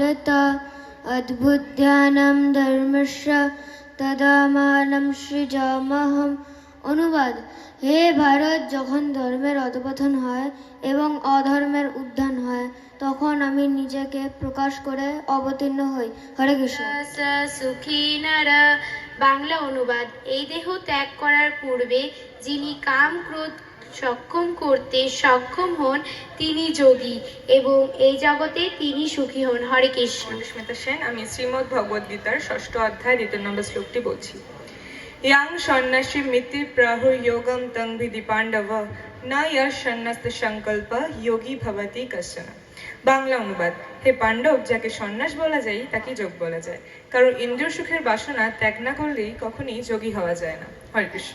रत অদ্ভুদ্যানম ধর্মস্য তদামানম সৃজামহম অনুবাদ হে ভারত, যখন ধর্মের অধপতন হয় এবং অধর্মের উত্থান হয়, তখন আমি নিজেকে প্রকাশ করে অবতীর্ণ হই। হরে কৃষ্ণ। সুখী নারা। বাংলা অনুবাদ। এই দেহ ত্যাগ করার পূর্বে যিনি কাম, ক্রোধ সক্ষম করতে সক্ষম হন তিনি যোগী এবং এই জগতে তিনি সুখী হন। হরে কৃষ্ণ। স্মিতা সেন আমি শ্রীমদ্ ভগবদ গীতার ষষ্ঠ অধ্যায় দ্বিতীয় নম্বর শ্লোকটি বলছি। ইয়াং সন্ন্যাসী মিতি প্রাহু যোগম তং ভিদি পাণ্ডব না ইয়ার সন্ন্যাস্ত সংকল্প যোগী ভবতি কশন বাংলা অনুবাদ হে পাণ্ডব যাকে সন্ন্যাস বলা যায় তাকে যোগ বলা যায়। কারণ ইন্দ্রিয় সুখের বাসনা ত্যাগ না করলেই কখনই যোগী হওয়া যায় না। হরে কৃষ্ণ।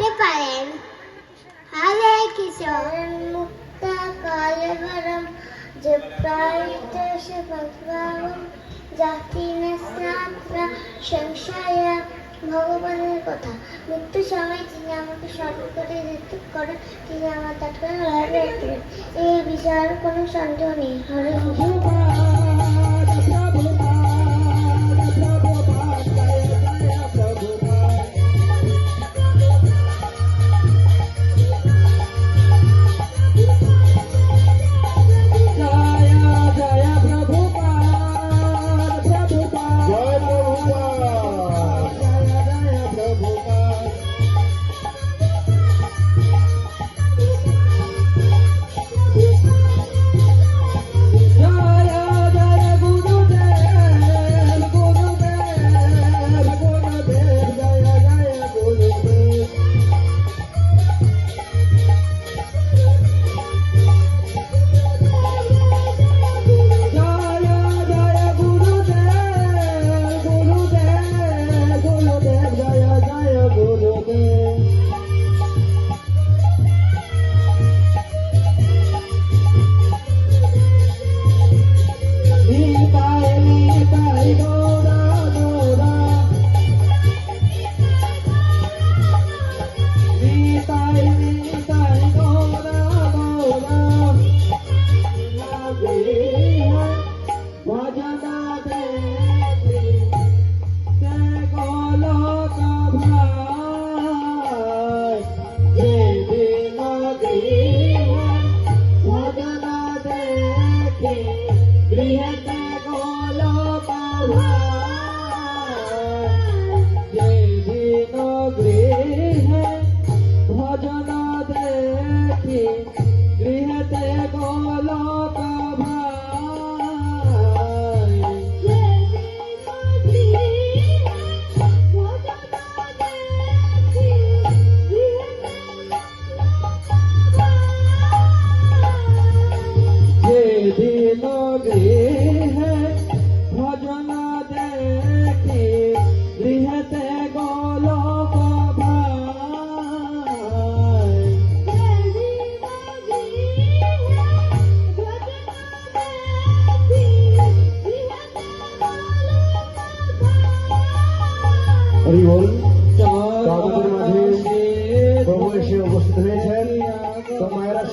হতে পারেন। হরে মুক্ত কালবরম যে প্রায়িত সে ভগবান জাতি স্নাত্র সংশয় ভগবানের কথা। মৃত্যুর সময় তিনি আমাকে স্মরণ করে ঋতু করেন, তিনি আমার রাখবেন এই বিষয়ে আর কোনো সন্দেহ নেই। হরে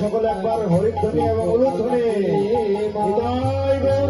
সকলে একবার হরিধ্বনি এবং উলুধ্বনি। হৃদয় গৌর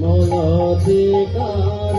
মন অধিকার